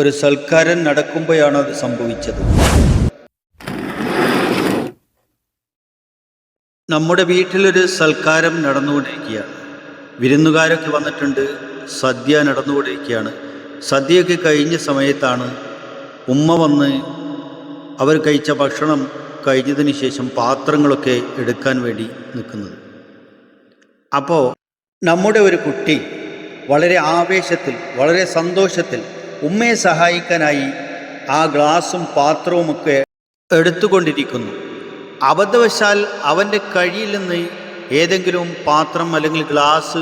ഒരു സൽക്കാരൻ നടക്കുമ്പോഴാണ് അത് സംഭവിച്ചത്? നമ്മുടെ വീട്ടിലൊരു സൽക്കാരം നടന്നുകൊണ്ടിരിക്കുകയാണ്. വിരുന്നുകാരൊക്കെ വന്നിട്ടുണ്ട്. സദ്യ നടന്നുകൊണ്ടിരിക്കുകയാണ്. സദ്യയൊക്കെ കഴിഞ്ഞ സമയത്താണ് ഉമ്മ വന്ന് അവർ കഴിച്ച ഭക്ഷണം കഴിഞ്ഞതിന് ശേഷം പാത്രങ്ങളൊക്കെ എടുക്കാൻ വേണ്ടി നിൽക്കുന്നത്. അപ്പോൾ നമ്മുടെ ഒരു കുട്ടി വളരെ ആവേശത്തിൽ വളരെ സന്തോഷത്തിൽ ഉമ്മയെ സഹായിക്കാനായി ആ ഗ്ലാസും പാത്രവുമൊക്കെ എടുത്തുകൊണ്ടിരിക്കുന്നു. അബദ്ധവശാൽ അവന്റെ കഴിയിൽ നിന്ന് ഏതെങ്കിലും പാത്രം അല്ലെങ്കിൽ ഗ്ലാസ്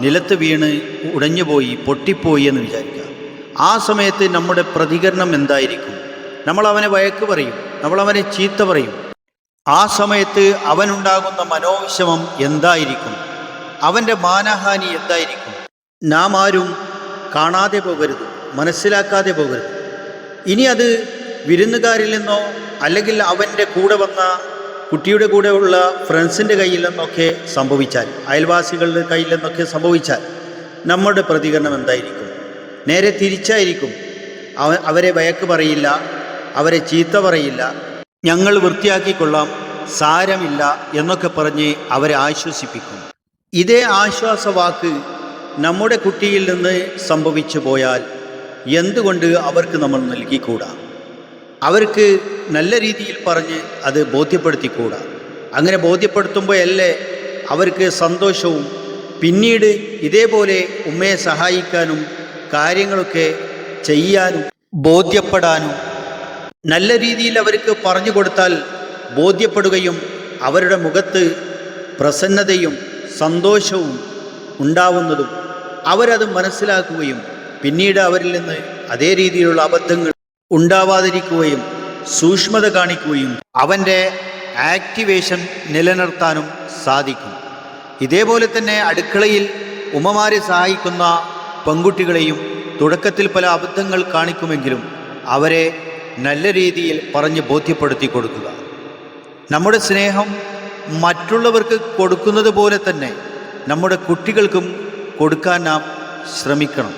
നിലത്ത് വീണ് ഉടഞ്ഞുപോയി പൊട്ടിപ്പോയി എന്ന് വിചാരിക്കുക. ആ സമയത്ത് നമ്മുടെ പ്രതികരണം എന്തായിരിക്കും? നമ്മൾ അവനെ വഴക്ക് പറയും. നമ്മൾ അവനെ ചീത്ത പറയും. ആ സമയത്ത് അവനുണ്ടാകുന്ന മനോവിഷമം എന്തായിരിക്കും? അവന്റെ മാനഹാനി എന്തായിരിക്കും? നാം ആരും കാണാതെ പോകരുത്. മനസ്സിലാക്കാതെ പോകരുത്. ഇനി അത് വിരുന്നുകാരിൽ നിന്നോ അല്ലെങ്കിൽ അവന്റെ കൂടെ വന്ന കുട്ടിയുടെ കൂടെ ഉള്ള ഫ്രണ്ട്സിന്റെ കയ്യിൽ നിന്നൊക്കെ സംഭവിച്ചാൽ അയൽവാസികളുടെ കയ്യിൽ നിന്നൊക്കെ സംഭവിച്ചാൽ നമ്മുടെ പ്രതികരണം എന്തായിരിക്കും? നേരെ തിരിച്ചായിരിക്കും. അവ അവരെ വയക്ക് പറയില്ല അവരെ ചീത്ത പറയില്ല ഞങ്ങൾ വൃത്തിയാക്കിക്കൊള്ളാം സാരമില്ല എന്നൊക്കെ പറഞ്ഞ് അവരെ ആശ്വസിപ്പിക്കും. ഇതേ ആശ്വാസവാക്ക് നമ്മുടെ കുട്ടിയിൽ നിന്ന് സംഭവിച്ചു പോയാൽ എന്തുകൊണ്ട് അവർക്ക് നമ്മൾ നൽകിക്കൂടാ? അവർക്ക് നല്ല രീതിയിൽ പറഞ്ഞ് അത് ബോധ്യപ്പെടുത്തിക്കൂടാ? അങ്ങനെ ബോധ്യപ്പെടുത്തുമ്പോഴല്ലേ അവർക്ക് സന്തോഷവും പിന്നീട് ഇതേപോലെ ഉമ്മയെ സഹായിക്കാനും കാര്യങ്ങളൊക്കെ ചെയ്യാനും ബോധ്യപ്പെടാനും നല്ല രീതിയിൽ അവർക്ക് പറഞ്ഞു കൊടുത്താൽ ബോധ്യപ്പെടുകയും അവരുടെ മുഖത്ത് പ്രസന്നതയും സന്തോഷവും ഉണ്ടാവുന്നതും അവരത് മനസ്സിലാക്കുകയും പിന്നീട് അവരിൽ നിന്ന് അതേ രീതിയിലുള്ള അബദ്ധങ്ങൾ ഉണ്ടാവാതിരിക്കുകയും സൂക്ഷ്മത കാണിക്കുകയും അവന്റെ ആക്ടിവേഷൻ നിലനിർത്താനും സാധിക്കും. ഇതേപോലെ തന്നെ അടുക്കളയിൽ ഉമ്മമാരെ സഹായിക്കുന്ന പെൺകുട്ടികളെയും തുടക്കത്തിൽ പല അബദ്ധങ്ങൾ കാണിക്കുമെങ്കിലും അവരെ നല്ല രീതിയിൽ പറഞ്ഞ് ബോധ്യപ്പെടുത്തി കൊടുക്കുക. നമ്മുടെ സ്നേഹം മറ്റുള്ളവർക്ക് കൊടുക്കുന്നത് പോലെ തന്നെ നമ്മുടെ കുട്ടികൾക്കും കൊടുക്കാൻ നാം ശ്രമിക്കണം.